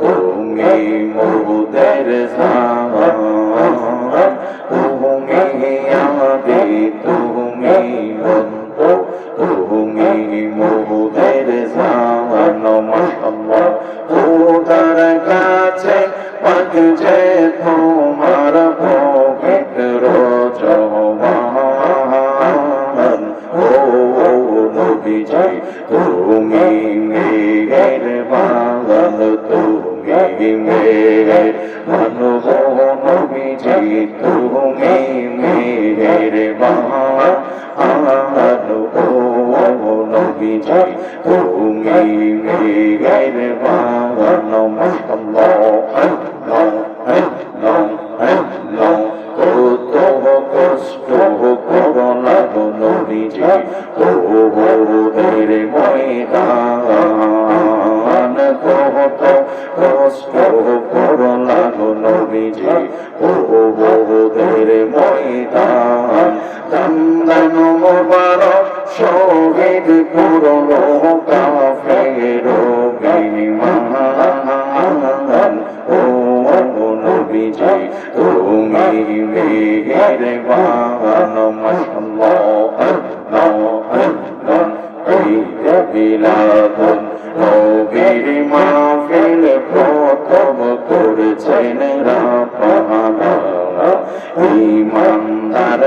তুমি মোদের তুমি আদি তুমি কাছে পাক যে তোমার পবিত্র জওয়ান ও নবীজি তুমি মানব নবীজি তুমি মেঘের বাগান ও নবীজি তুমি মেঘের বাগান মাশাআল্লাহ আল্লাহ আল্লাহ আল্লাহ কত কষ্ট করোনা নবীজি ও দের ময়দান। কত কষ্ট করোনা নবীজি ও দের ময়দান দন্দন মোবারক, শহীদ করল কাফের বিমান ও নবীজি, তুমি মেঘের মাশাআল্লাহ আল্লাহ আল্লাহ, এই বিলাদন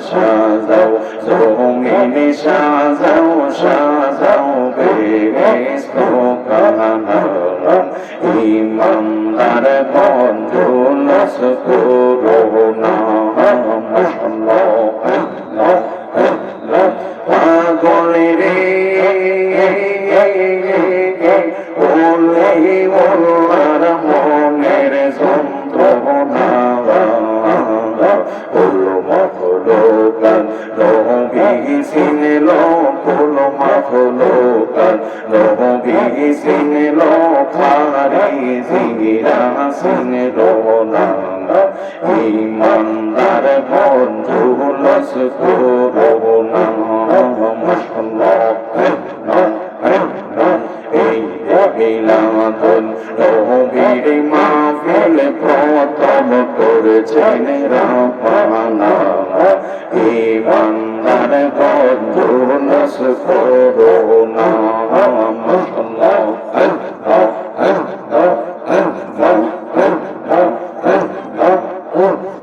সাজাও জমিন সাজাও সাজাও কাহানা ইমানদার বন্ধু নস আল্লাহ আল্লাহ পাগলে রে হলো মখলোকান নবী সিনল খারি জিরা সিনল না ইমানদার বন্ধু লস করোনা এই বিলাদন নবীর মাহফিল প্রথম করেছেন রাপানা করো না